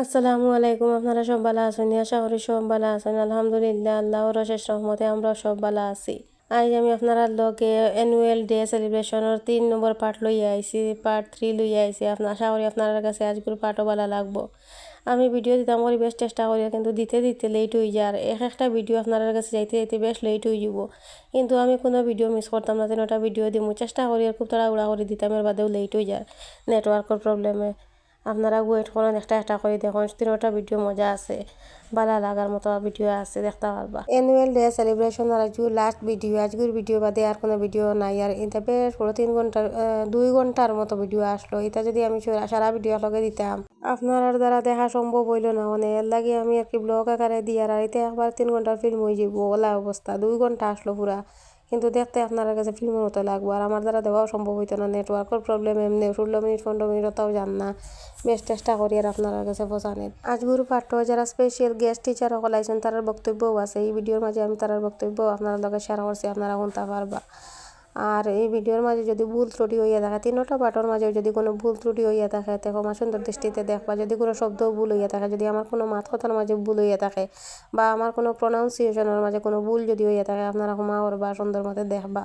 আসসালামু আলাইকুম, আপনারা সব ভালো আছেন? আশা করি সব ভালো আছেন। আলহামদুলিল্লাহ, আল্লাহর অশেষ রহমতে আমরা সব ভালো আছি। আজ আমি আপনারা লগে অ্যানুয়াল ডে সেলিব্রেশনের তিন নম্বর পার্ট লইয়া আইছি পার্ট থ্রি লইয়া আইছি। আপনার আশা করি আপনার কাছে আজকের পার্টও ভালো লাগবো। আমি ভিডিও দিতাম করি বেশ চেষ্টা করি কিন্তু দিতে দিতে লেট হয়ে যায়। আর এক একটা ভিডিও আপনার কাছে যাইতে যাইতে বেশ লেট হয়ে যাব। কিন্তু আমি কোনো ভিডিও মিস করতাম না তিনটা ভিডিও দিব চেষ্টা করি আর খুব তাড়াহুড়া করে দিতাম, এর বাদেও লেট হয়ে যায়। নেটওয়ার্কের প্রবলেমে আপনারা ওয়েট করেন, একটা একটা করে দেখুন। তিনটা ভিডিও মজা আছে। ভালো লাগার মতো ভিডিও আছে, দেখতে পারবা। অ্যানুয়াল ডে সেলিব্রেশন আর আজকে লাস্ট ভিডিও আজকের ভিডিও বাদে আর কোনো ভিডিও নাই। আর এটা বেশ পুরো তিন ঘণ্টার দুই ঘণ্টার মতো ভিডিও আসলো। এটা যদি আমি সারা- ভিডিও লগে দিতাম। আপনার দ্বারা দেখা সম্ভব হইল না। মানে এর লাগে আমি আর কি ব্লগ আকারে দিয়ার আর এটা একবার তিন ঘণ্টার ফিল্ম হয়ে যাব ওলা অবস্থা। দুই ঘণ্টা আসলো পুরা। কিন্তু দেখতে আপনার কাছে ফিল্মের মতো লাগবো। আর আমার দ্বারা দেওয়াও সম্ভব হইতো না। নেটওয়ার্কের প্রবলেম এমনি, ষোলো মিনিট, পনেরো মিনিট তাও জান না। বেশ চেষ্টা করি আর আপনার কাছে পৌঁছানের। আজগুর পাঠ্য যারা স্পেশাল গেস্ট টিচার সকল আইসেন তার বক্তব্যও আছে। এই ভিডিওর মাঝে আমি তার বক্তব্য আপনার লগে শেয়ার করছি। আপনারা শুনতে পারবা? আর এই ভিডিওর মাঝে যদি ভুল ত্রুটি হইয়া থাকে তিনটা পাঠর মাঝে যদি কোনো ভুল ত্রুটি হইয়া থাকে, দেখো ক্ষমা সুন্দর দৃষ্টিতে দেখবা, যদি কোনো শব্দ ভুল হইয়া থাকে, যদি আমার কোনো মাত কথার মাঝে ভুল হইয়া থাকে, বা আমার কোনো প্রনাউন্সিয়েশনের মাঝে কোনো ভুল যদি হইয়া থাকে, আপনারা ক্ষমা করবা সুন্দর মতে দেখবা,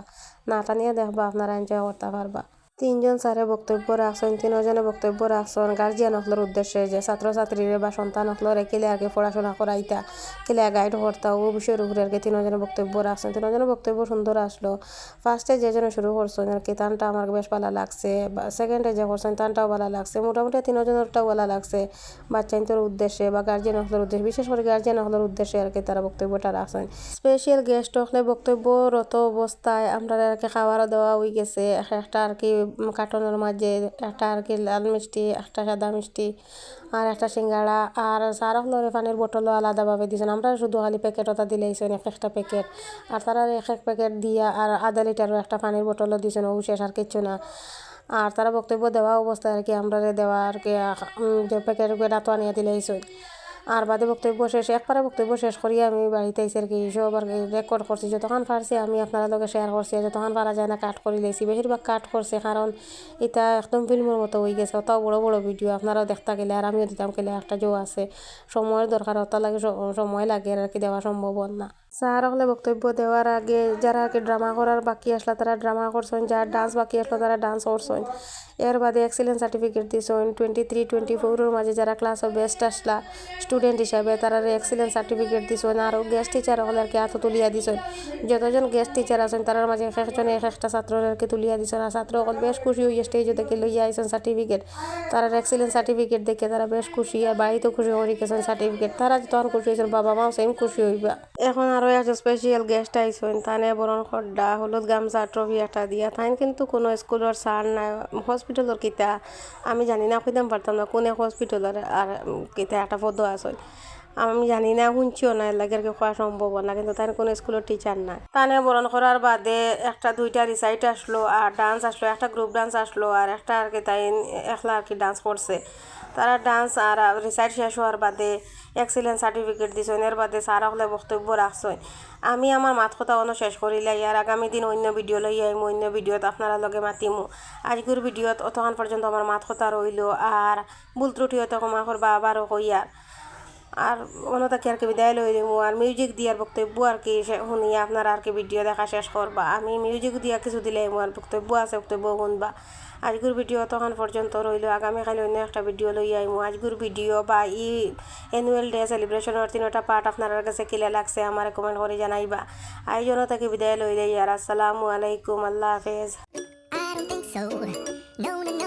না টানিয়া দেখবা, আপনারা এনজয় করতে পারবা। তিনজন স্যারে বক্তব্য রাখছেন, তিনজনে বক্তব্য রাখছেন। গার্জিয়ান হকলের উদ্দেশ্যে যে ছাত্রছাত্রীরা বা সন্তান হকলরে কেলে কি পড়াশোনা করাইতা কেলে গাইড করতা, ও বিষয়ের উপরে আর কি তিনজনে বক্তব্য রাখছেন। তিনজনে বক্তব্য সুন্দর আসলো। ফার্স্টে যে জনে শুরু করছেন, আর কি তানটা আমার বেশ ভালো লাগছে। বা সেকেন্ডে যে করছেন, তানটাও ভালো লাগছে। মোটামুটি তিনজনেরটাও ভালো লাগছে। বাচ্চাইন্তর উদ্দেশ্যে বা গার্জিয়ান হকলের উদ্দেশ্যে, বিশেষ করে গার্জিয়ান হকলের উদ্দেশ্যে আর কি তারা বক্তব্যটা রাখছেন। স্পেশাল গেস্ট হকলে বক্তব্যরত অবস্থায় আমরা আর কি খাওয়ারও দেওয়া হয়ে গেছে। একটা আর কি কার্টনের মাঝে একটা আর কি লাল মিষ্টি, একটা সাদা মিষ্টি, আর একটা সিঙ্গাড়া, আর সার হলরে পানির বোতলও আলাদাভাবে দিয়েছেন আমরা শুধু খালি প্যাকেট ওটা দিলেইছেন এক একটা প্যাকেট আর তারা এক এক প্যাকেট দিয়া আর আধা লিটারও একটা পানির বোতলও দিয়েছেন ও শেষ আর কিচ্ছু না। আর তারা বক্তব্য দেওয়া অবস্থায় আর কি, আমরা দেওয়া আর কি যে প্যাকেট রাতো আনিয়া দিলেইছেন আর বাদে বক্তব্য শেষ, একবারে বক্তব্য শেষ করি আমি বাড়িতে আইসি আর কি সব আর রেকর্ড করছি। যতক্ষণ পারছি আমি আপনারা লোকে শেয়ার করছি যতক্ষণ পারা যায় না কাট করে লেছি। বেশিরভাগ কাট করছে কারণ এটা একদম ফিল্মের মতো হয়ে গেছে। অত বড় বড় ভিডিও আপনারাও দেখতে গেলে আর আমিও দিতাম গেলে একটা জো আছে। সময়ের দরকার অত লাগে সময় লাগে আর কি দেওয়া সম্ভব না। স্যার হলে বক্তব্য দেওয়ার আগে, যারা আর কি ড্রামা করার বাকি আসলো, তারা ড্রামা করছেন যার ডান্স বাকি আসলো, তারা ডান্স করছেন এর বাদে এক্সিলেন্স সার্টিফিকেট দিয়েছেন টোয়েন্টি থ্রি টোয়েন্টি ফোরের মাঝে যারা ক্লাস অফ বেস্ট আসলা স্টুডেন্ট হিসাবে তারা এক্সিলেন্স সার্টিফিকেট দিয়েছেন আর গেস্ট টিচার হলে আর কি হাত তুলিয়া দিয়েছেন যতজন গেস্ট টিচার আছেন তার মাঝে এক একজনে এক একটা ছাত্রের আর কি তুলিয়া দিয়েছেন আর ছাত্র সকল বেশ খুশি হয়ে স্টেজে দেখে লইয়া আইসেন সার্টিফিকেট তারা এক্সিলেন্স সার্টিফিকেট দেখে তারা বেশ খুশি আর বাড়িতেও খুশি হয়ে গেছেন সার্টিফিকেট তারা তখন খুশি হয়েছেন বাবা মাও সেম খুশি হইবা। এখন আরও একটা স্পেশাল গেস্ট আইসেন তানে বরণ খড্ডা হলুদ গামছা ট্রফি একটা দিয়া। থাইন কিন্তু কোনো স্কুলের সার নাই। হসপিটালের কিতা আমি জানি না কইতাম পারতাম না, কোনে হসপিটালের আর কিতা একটা পদ আছে। আমি জানি না, শুনছিও না কি খোয়া সম্ভব না, কিন্তু তার কোনো স্কুলের টিচার নাই। তানে বরণ করার বাদে একটা, দুইটা রিসাইট আসলো, আর ডান্স আসলো, একটা গ্রুপ ডান্স আসলো, আর একটা আর কি তাই একলা আর কি ডান্স করছে। তারা ডান্স আর রিসাইট শেষ হওয়ার বাদে এক্সিলেন্স সার্টিফিকেট দিছেন, এর বাদে সারা হলে বক্তব্য রাখছেন। আমি আমার মাত কথা অন্য শেষ করিলে ইয়ার আগামী দিন অন্য ভিডিও লই আইমু অন্য ভিডিওত আপনারা লগে মাতিমু। আজকের ভিডিওত অতক্ষণ পর্যন্ত আমার মাত কথা রইল, আর ভুল ত্রুটি হয়তো ক্ষমা করবা আবারও কইয়ার। আর অন্যতাকে আর কি বিদায় লই দিমু আর মিউজিক দিয়ার বক্তব্য আর কি শুনিয়া আপনারা আর কি ভিডিও দেখা শেষ করবা। আমি মিউজিক দিয়া কিছু দিলে আর বক্তব্য আছে বক্তব্য শুনবা। আজকের ভিডিও তখন পর্যন্ত রইল। আগামীকাল অন্য একটা ভিডিও লই আইমু। আজকের ভিডিও বা ই অ্যানুয়াল ডে সেলিব্রেশনের তিনটা পার্ট আপনার কাছে কিলে লাগছে আমার কমেন্ট করে জানাইবা। আয়োজন থেকে বিদায় লই লই আর আসসালামু আলাইকুম আল্লাহ হাফেজ। I don't think. No, no, no,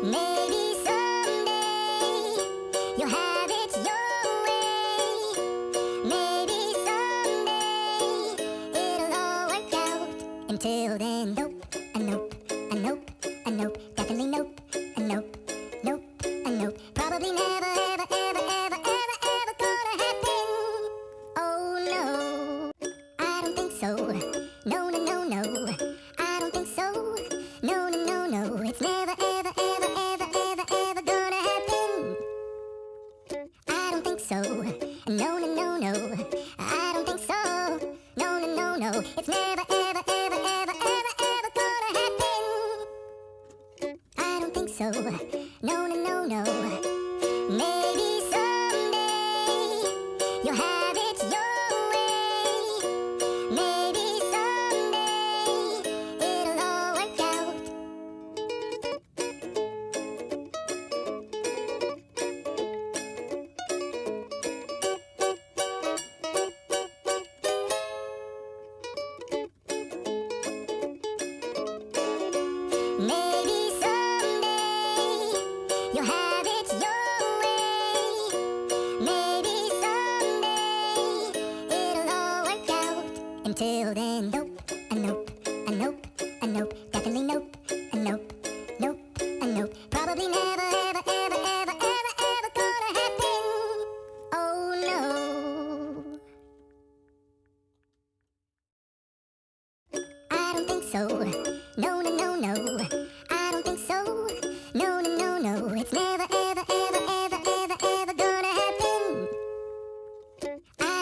Mm. It's never,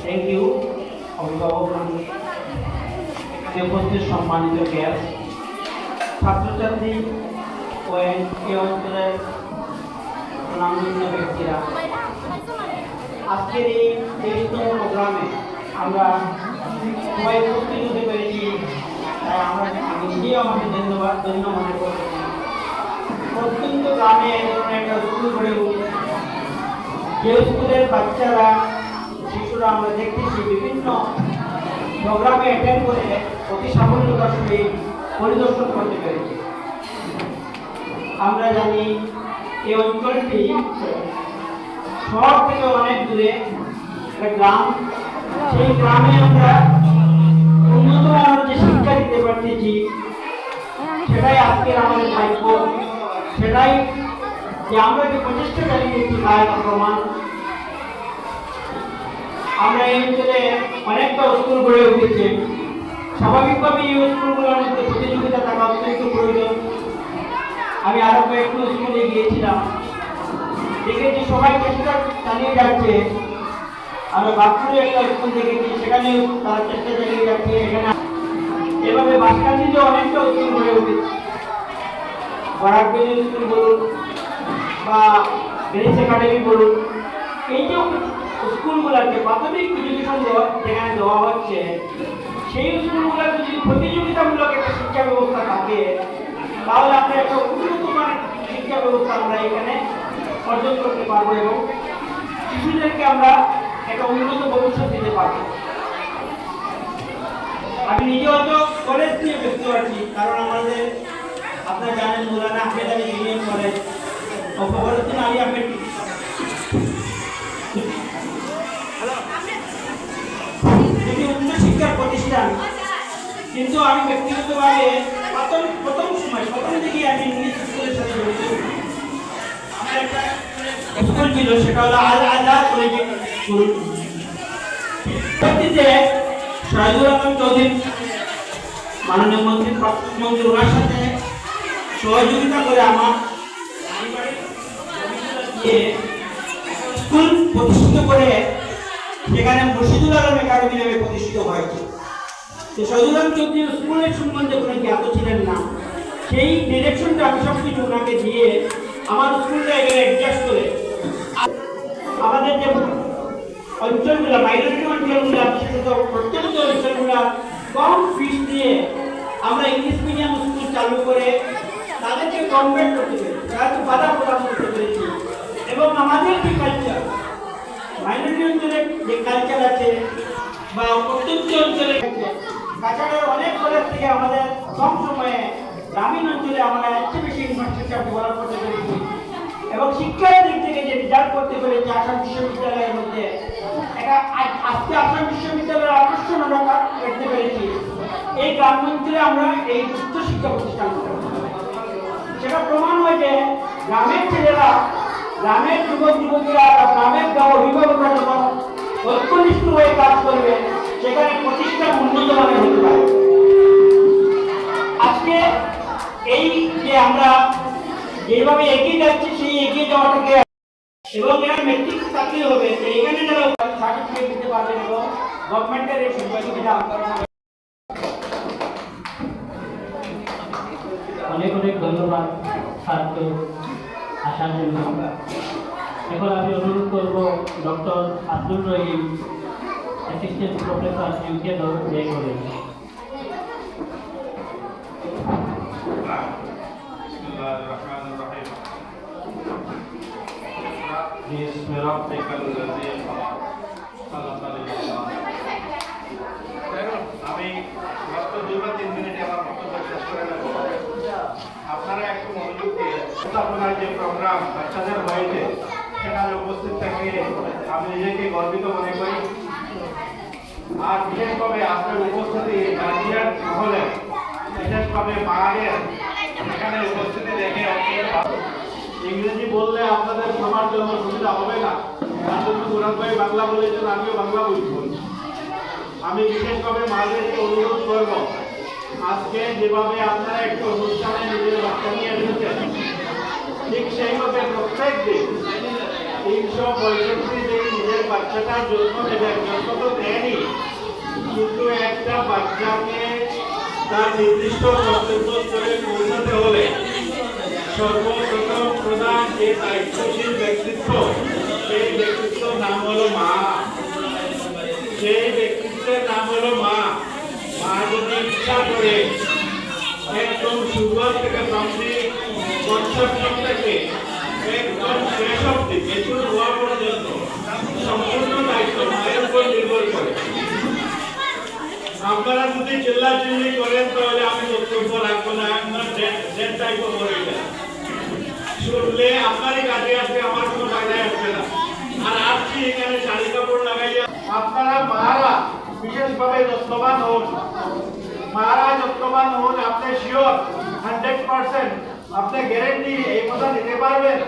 Thank you অভিভাবক উপস্থিত সম্মানিত গ্যাস ছাত্রছাত্রী ও এই অঞ্চলের নামবিহীন ব্যক্তিরা, আজকের এই তেইশতম প্রোগ্রামে আমরা সবাই উপস্থিত হতে পেরেছি আমরা নিজেও আমাকে ধন্যবাদ ধন্য মনে করছি প্রত্যন্ত গ্রামে এই ধরনের একটা স্কুল গড়ে উঠেছে যে স্কুলের বাচ্চারা শিশুরা আমরা দেখতেছি বিভিন্ন প্রোগ্রামে অ্যাটেন্ড করে অতি সাফল্যতার সঙ্গে পরিদর্শন করতে পেরেছি আমরা জানি এই অঞ্চলটি শহর থেকে অনেক দূরে, একটা গ্রাম। সেই গ্রামে আমরা উন্নত মানের যে শিক্ষা দিতে পারতেছি সেটাই আজকের আমাদের ভাগ্য সেটাই যে আমরা যে প্রচেষ্টা চালিয়ে যাচ্ছি তার প্রমাণ আমরা এই অঞ্চলে অনেকটা স্কুল গড়ে উঠেছে স্বাভাবিকভাবে এই স্কুলগুলোর মধ্যে প্রতিযোগিতা থাকা অত্যন্ত প্রয়োজন আমি আরও কয়েকটি স্কুলে গিয়েছিলাম। দেখেছি সবাই চেষ্টা চালিয়ে যাচ্ছে আমরা বাঁকুড়ে একটা স্কুল দেখেছি সেখানে তারা চেষ্টা চালিয়ে যাচ্ছে, এখানে এভাবে বাসকান্দিতে অনেকটা স্কুল গড়ে উঠেছে। বরাকবেলি স্কুল বলুন বা ব্রিজ একাডেমি বলুন, এই যে স্কুলগুলোকে প্রাথমিক এডুকেশন দেওয়া যেখানে দেওয়া হচ্ছে, সেই স্কুলগুলোর যদি প্রতিযোগিতামূলক একটা শিক্ষা ব্যবস্থা থাকে, তাহলে আমরা একটা উন্নত মানের শিক্ষা ব্যবস্থা আমরা এখানে অর্জন করতে পারব এবং শিশুদেরকে আমরা একটা উন্নত ভবিষ্যৎ দিতে পারব। আমি নিজে হয়তো কলেজ নিয়ে ব্যস্ত আছি, কারণ আমাদের, আপনারা জানেন মৌলানা আহমেদ আলী ইউনিয়ন কলেজ ফখরুদ্দিন আলী আহমেদ কিন্তু আমি ব্যক্তিগতভাবে প্রথম প্রথম সময়, প্রথম দিকে আমি ইংলিশ স্কুলের সাথে জড়িত। আমার একটা স্কুল ছিল, সেটা হলো আল কলেজিয়েট স্কুল পরবর্তীতে চৌধুরী মাননীয় মন্ত্রী ওনার সাথে সহযোগিতা করে আমার স্কুল প্রতিষ্ঠিত করে সেখানে মুর্শিদুল আলম নামে প্রতিষ্ঠিত হয়েছে। তো শহীদুল আলম স্কুলের সম্বন্ধে কোনো জ্ঞাত ছিলেন না। সেই ডিরেকশনটা সব কিছু ওনাকে দিয়ে আমার স্কুলটা এখানে অ্যাডজাস্ট করে। আমাদের যে অঞ্চলগুলো মাইনরিটি অঞ্চলগুলো সেটা প্রত্যন্ত অঞ্চলগুলো কম ফিস দিয়ে আমরা ইংলিশ মিডিয়াম স্কুল চালু করে তাদেরকে কনভার্ট করতে পেরেছি। যাতে বাধা প্রদান করতে পেরেছি। এবং আমাদের যে কালচার মাইনরিটি অঞ্চলের যে কালচার আছে বা প্রত্যন্ত অঞ্চলে তাছাড়া অনেক কলেজ থেকে আমাদের কম সময়ে গ্রামীণ অঞ্চলে আমরা একটু বেশি ইনফ্রাস্ট্রাকচার ডেভেলপ করতে পেরেছি। এবং শিক্ষার দিক থেকে যে রিজার্ভ করতে পেরেছি আসাম বিশ্ববিদ্যালয়ের মধ্যে আজকে আসাম বিশ্ববিদ্যালয়ের আকর্ষণ আমরা করতে পেরেছি এই গ্রাম আমরা এই উচ্চ শিক্ষা প্রতিষ্ঠান সেটা প্রমাণ হয় যে গ্রামের ছেলেরা, গ্রামের যুবক, যুবতীরা গ্রামের গাঁও অভিভাবকরা যখন ঐক্যনিষ্ঠ হয়ে কাজ করবে, সেখানে প্রতিষ্ঠান উন্নত মানের হতে পারে। আজকে এই যে আমরা যেভাবে এগিয়ে যাচ্ছি, সেই এগিয়ে যাওয়াটাকে এবং এরা মেট্রিক চাকরি হবে। এখানে যারা সার্টিফিকেট দিতে পারবেন এবং গভর্নমেন্টের এই সুবিধা অনেক অনেক ধন্যবাদ ছাত্র আসার জন্য। এখন আমি অনুরোধ করব doctor Abdul Rahim assistant professor UK জয় করেন বিসমিল্লাহির الرحمن الرحيم بسم ربك الذي خلق خلق الإنسان আমি মাত্র দুই বা তিন মিনিটে আমার বক্তব্য শেষ করে নেব আপনারা একটু মনোযোগ দিয়ে আপনার যে প্রোগ্রাম বাচ্চাদের হয়েছে সেখানে উপস্থিত থেকে আমি নিজেকে গর্বিত মনে করি আর বিশেষভাবে আপনার উপস্থিতি গার্জিয়ান মহলে বিশেষভাবে মায়ের এখানে উপস্থিতি দেখে অত্যন্ত ভালো। ইংরেজি বললে আপনাদের সবার জন্য সুবিধা হবে না। তার জন্য মুরাদ ভাই বাংলা বলেছেন, আমিও বাংলা বুঝব আমি বিশেষভাবে মাদেরকে অনুরোধ করব, আজকে যেভাবে আপনারা একটু অনুষ্ঠানে নিজের বাচ্চা নিয়ে এসেছেন, ঠিক সেইভাবে প্রত্যেক দিন তিনশো পঁয়ষট্টি দিন নিজের বাচ্চাটার জন্ম নেবেন জন্ম তো দেয়নি কিন্তু একটা বাচ্চাকে তার নির্দিষ্ট গন্তব্যস্থলে পৌঁছাতে হলে সর্বপ্রথম প্রধান যে দায়িত্বশীল ব্যক্তিত্ব, সেই ব্যক্তিত্ব নাম হলো মা। সেই ব্যক্তিত্বের নাম হলো মা। মা যদি ইচ্ছা করে একদম সুগর থেকে প্রান্তিক কনসেপশন থেকে একদম শেষ অব্দি মেচুর হওয়া পর্যন্ত, সম্পূর্ণ দায়িত্ব মায়ের উপর নির্ভর করে। আপনারা যদি চিল্লাচিল্লি করেন, তাহলে আমি বক্তব্য রাখব না। আপনার ডেট টাইপ করে শুনলে আপনারই কাজে আসবে আমার কোনো ফায়দায় আসবে না আর আসছি এখানে শাড়ি কাপড় লাগাইয়া আপনারা মারা বিশেষভাবে যত্নবান হন মারা যত্নবান হন আপনি শিওর হান্ড্রেড পার্সেন্ট আপনি গ্যারেন্টি এই কথা দিতে পারবেন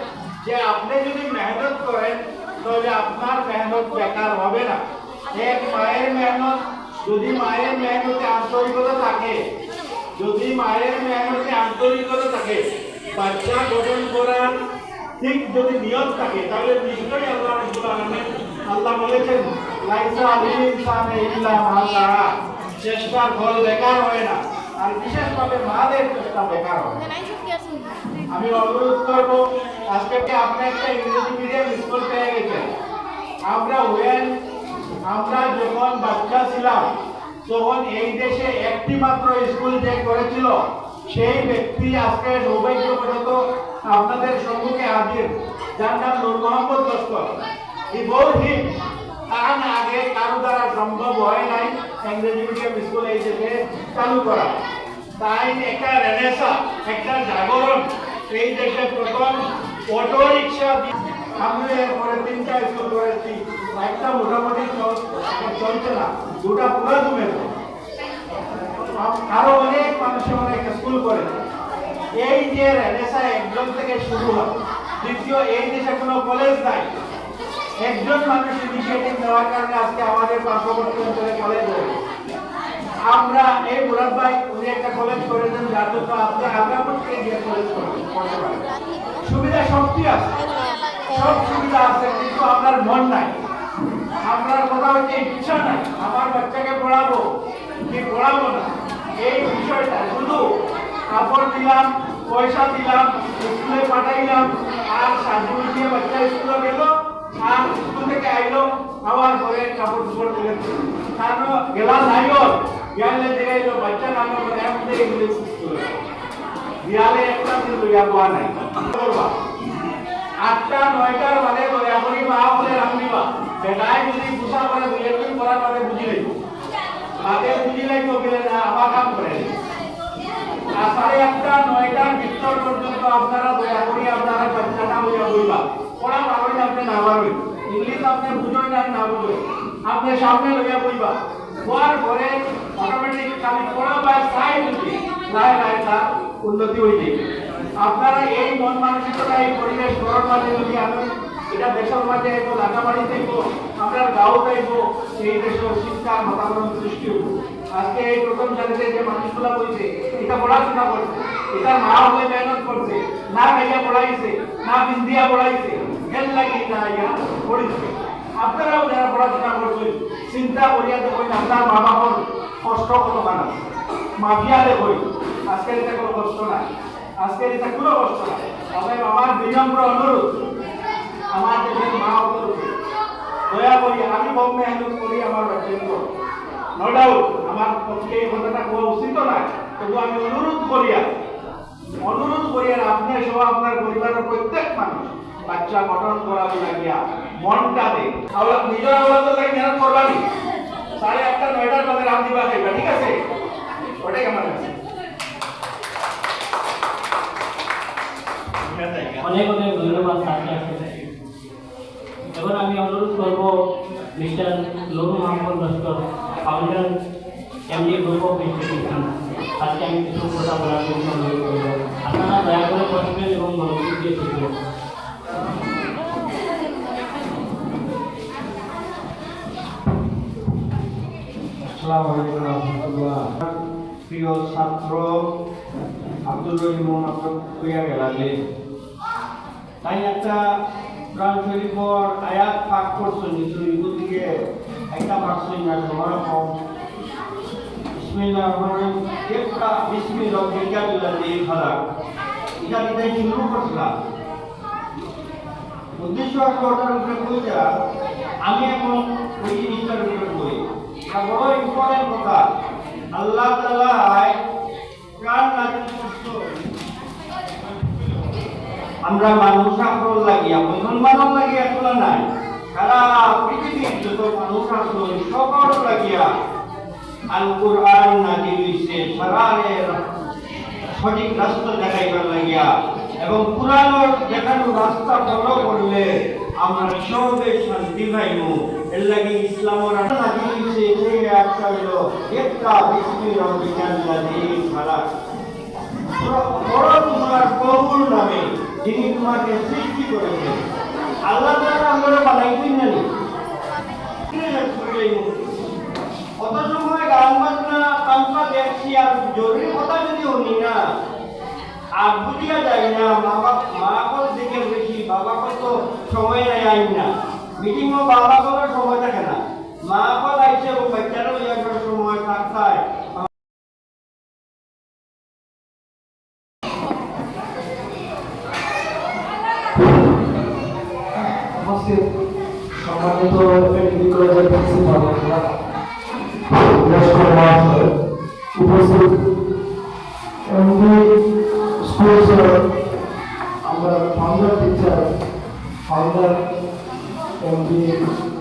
যে আপনি যদি মেহনত করেন তাহলে আপনার মেহনত বেকার হবে না এক মায়ের মেহনত যদি মায়ের মেহনতে আন্তরিকতা থাকে যদি মায়ের মেহনতে আন্তরিকতা থাকে বাচ্চা গঠন করার ঠিক যদি নিয়ত থাকে, তাহলে নিশ্চয়ই আল্লাহ রাব্বুল আলামিন আল্লাহ বলেছেন, লাইসা আলিল ইনসানে চেষ্টার ফল বেকার হয় না, আর বিশেষভাবে মাদের চেষ্টা বেকার হয় আমি অনুরোধ করব, আজকে আপনি একটা ইংরেজি মিডিয়াম স্কুল পেয়ে গেছেন। আমরা ওয়েন আমরা যখন বাচ্চা ছিলাম, তখন এই দেশে একটি মাত্র স্কুল যে করেছিল সেই ব্যক্তি আজকে সৌভাগ্যবশত আপনাদের সম্মুখে হাজির, যার নাম নূর মোহাম্মদ লস্কর। বহুদিন তার আগে কারও দ্বারা সম্ভব হয় নাই ইংরেজি মিডিয়াম স্কুল এই দেশে চালু করা। তাই একটা রেনেসা একটা জাগরণ এই দেশে প্রথম অটো রিক্সা আমি এরপরে তিনটা স্কুল করেছি। একটা মোটামুটি চল- চলছে না, দুটা পুরো জমে আরও অনেক মানুষ অনেক স্কুল করে। এই যে রেনেসা একজন থেকে শুরু হয়। দ্বিতীয়, এই দেশে কোনো কলেজ নাই। একজন মানুষ ইনিশিয়েটিভ নেওয়ার কারণে আজকে আমাদের পার্শ্ববর্তী অঞ্চলে কলেজ হয়েছে আমরা, এই মুরাদ ভাই, উনি একটা কলেজ করেছেন, যার জন্য আপনি আগ্রাপুর থেকে গিয়ে কলেজ করতে পারেন সুবিধা সবটি আছে। সব সুবিধা আছে, কিন্তু আপনার মন নাই। আপনার কথা হচ্ছে ইচ্ছা নাই। আমার বাচ্চাকে পড়াবো। কি পড়াবো না? এই বিষয়টা শুধু কাপড় দিলাম, পয়সা দিলাম, স্কুলে পাঠাইলাম, আর সাজু দিয়ে বাচ্চা স্কুলে গেল, আর স্কুল থেকে আইলো আবার ঘরে কাপড় চোপড় দিলেন কারণ গেলা নাই ওর গেলে দিলাইলো বাচ্চা নাম এমন ইংলিশ বিয়ালে একটা দিন লইয়া বোয়া নাই। করবা আটটা, নয়টার মানে দয়া করি মা বেটায় যদি করে দুই একদিন করার পরে বুঝি লইব বাদে বুঝি লাইব গেলে না, আবার কাম করে। আর সাড়ে আটটা নয়টার ভিতর পর্যন্ত আপনারা দয়া করি আপনারা বাচ্চাটা হইয়া বইবা। পড়া পারবেন আপনি না পারবেন ইংলিশ আপনি বুঝবেন না না বুঝবেন আপনি সামনে লইয়া বইবা। হওয়ার পরে অটোমেটিক খালি পড়া বা সাই যদি লাই লাই তার উন্নতি যাবে আপনারা এই মন মানসিকতা এই পরিবেশ গড়ার মাঝে যদি আমি এটা মাঝে আইব লাগাবাড়ি থাকব আমরা গাঁও থাকব এই দেশের শিক্ষার বাতাবরণ সৃষ্টি হব। আজকে এই প্রথম জাতিতে যে মানুষগুলা বলছে এটা পড়াশোনা করছে এটা মা হলে মেহনত করছে, না খাইয়া পড়াইছে, না বিন্দিয়া পড়াইছে এর লাগি না ইয়া পড়িছে। আপনারাও যারা পড়াশোনা করছেন, চিন্তা করিয়া দেখুন, আপনার মা বাবার কষ্ট কত বানা মাফিয়া দেখুন আজকের এটা কোনো কষ্ট নাই। আজকের এটা কোনো কষ্ট নাই। অতএব আমার বিনম্র অনুরোধ আমার দেশের মা অনুরোধ দয়া করি, আমি কম মেহনত করি আমার বাচ্চাকে নো ডাউট আমার পক্ষে এই কথাটা কোয়া উচিত নয় তবু আমি অনুরোধ করিয়া অনুরোধ করিয়া আপনি সহ আপনার পরিবারের প্রত্যেক মানুষ বাচ্চা গঠন করা লাগিয়া মনটা দে আওলা নিজের আওলাদ লাগে মেহনত করবানি। সাড়ে আটটা, নয়টার মধ্যে রাম দিবা খাইবা ঠিক আছে? ওটাই আমার কাছে অনেক অনেক ধন্যবাদ স্যারকে এবার আমি অনুরোধ করব mister লরু Mohammad Laskar founder MD group of institution তাকে আমি কিছু কথা বলার জন্য অনুরোধ করব আপনারা দয়া করে বসবেন এবং মনোযোগ দিয়ে শুনবেন আসসালামু আলাইকুম রহমতুল্লাহ প্রিয় ছাত্র আব্দুল রহিমন আপনার কইয়া গেলা যে তাই একটা কোরআন শরীফর আয়াত পাঠ করছ নিশ্চয় এগুলো দিকে একটা পারছই না সময় কম বিসমিল্লাহ রহমান একটা বিসমিল্লাহ বিজ্ঞা বিল্লাহ খারাপ এটা বিদায় শুরু করছিলাম উদ্দেশ্য আসলে ওটার উপরে কইটা আমি এখন ওই জিনিসটার উপরে কই এটা বড় ইম্পর্টেন্ট কথা। আল্লাহ তাআলা প্রাণ নাজিল করছ আমরা মানুষ আকল লাগিয়া মুসলমানও লাগিয়া তোলা নাই। সারা পৃথিবীর যত মানুষ আসলো সকল লাগিয়া আল কোরআন নাজিল হইছে সারারের সঠিক রাস্তা দেখাইবার লাগিয়া। এবং পুরানোর দেখানো রাস্তা ফলো করলে আমরা সবে শান্তি পাইব এর লাগে ইসলামের নাজিল হইছে যে একটা হলো একটা বিস্মি রবিকান লাজি খালাক বড় তোমার প্রভুর নামে যিনি তোমাকে সৃষ্টি করেছেন আল্লাহ তাআলা আমরা বানাইছেন না অত সময় গান বাজনা তামসা দেখছি, আর জরুরি কথা যদি শুনি না, আর বুঝিয়া যায় না মা বাপ মা কল দিকে বেশি, বাবা কল তো সময় নাই আইন না। মিটিং ও বাবা কলের সময় থাকে না। মা আইছে এবং বাচ্চারা সময় থাকতায় আমরা founder teacher founder MD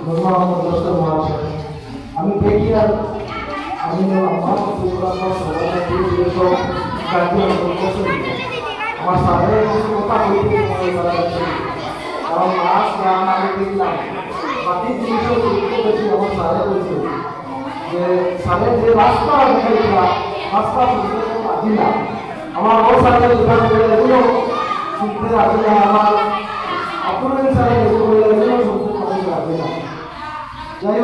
Mohammad Laskar মহাশয় আমি দেখি আর আমি আমার সভাপতি যেসব করছেন আমার স্যারের কথা বলতে কারণ মাছ গান আমি দেখলাম, বাকি জিনিসও গুরুত্ব বেশি আমার স্যারে বলছে যে স্যারের যে রাস্তা দেখাইছিলাম রাস্তা না। আমার ও স্যারের এগুলো শুনতে রাজি না আমার আপনাদের স্যারের এগুলো শুনতে রাজি না যাই হোক